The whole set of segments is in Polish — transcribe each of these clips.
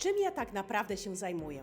Czym ja tak naprawdę się zajmuję?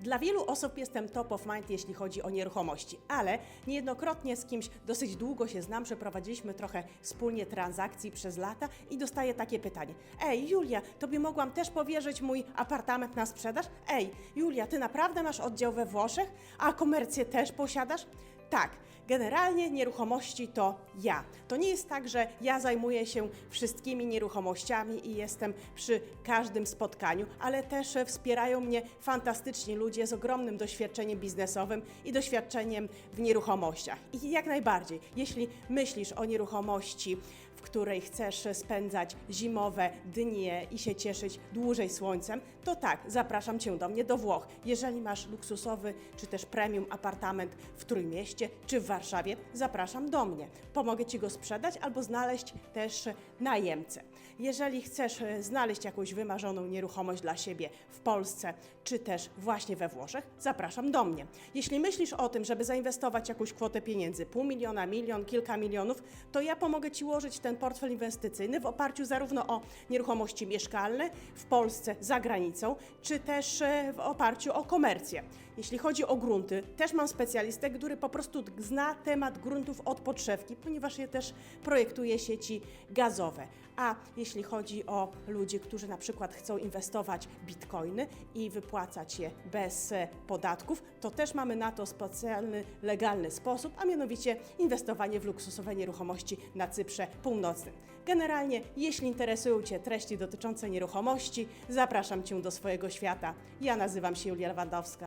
Dla wielu osób jestem top of mind, jeśli chodzi o nieruchomości, ale niejednokrotnie z kimś dosyć długo się znam, przeprowadziliśmy trochę wspólnie transakcji przez lata i dostaję takie pytanie: Ej, Julia, tobie mogłam też powierzyć mój apartament na sprzedaż? Ej, Julia, ty naprawdę masz oddział we Włoszech, a komercję też posiadasz? Tak, generalnie nieruchomości to ja. To nie jest tak, że ja zajmuję się wszystkimi nieruchomościami i jestem przy każdym spotkaniu, ale też wspierają mnie fantastyczni ludzie z ogromnym doświadczeniem biznesowym i doświadczeniem w nieruchomościach. I jak najbardziej, jeśli myślisz o nieruchomości, w której chcesz spędzać zimowe dnie i się cieszyć dłużej słońcem, to tak, zapraszam Cię do mnie do Włoch. Jeżeli masz luksusowy czy też premium apartament w Trójmieście czy w Warszawie, zapraszam do mnie. Pomogę Ci go sprzedać albo znaleźć też najemcę. Jeżeli chcesz e, znaleźć jakąś wymarzoną nieruchomość dla siebie w Polsce czy też właśnie we Włoszech, zapraszam do mnie. Jeśli myślisz o tym, żeby zainwestować jakąś kwotę pieniędzy, pół miliona, milion, kilka milionów, to ja pomogę Ci ułożyć ten portfel inwestycyjny w oparciu zarówno o nieruchomości mieszkalne w Polsce, za granicą, czy też e, w oparciu o komercję. Jeśli chodzi o grunty, też mam specjalistę, który po prostu zna temat gruntów od podszewki, ponieważ je też projektuje sieci gazowe. A jeśli chodzi o ludzi, którzy na przykład chcą inwestować bitcoiny i wypłacać je bez e, podatków, to też mamy na to specjalny, legalny sposób, a mianowicie inwestowanie w luksusowe nieruchomości na Cyprze Północnym. Generalnie, jeśli interesują Cię treści dotyczące nieruchomości, zapraszam Cię do swojego świata. Ja nazywam się Julia Lewandowska.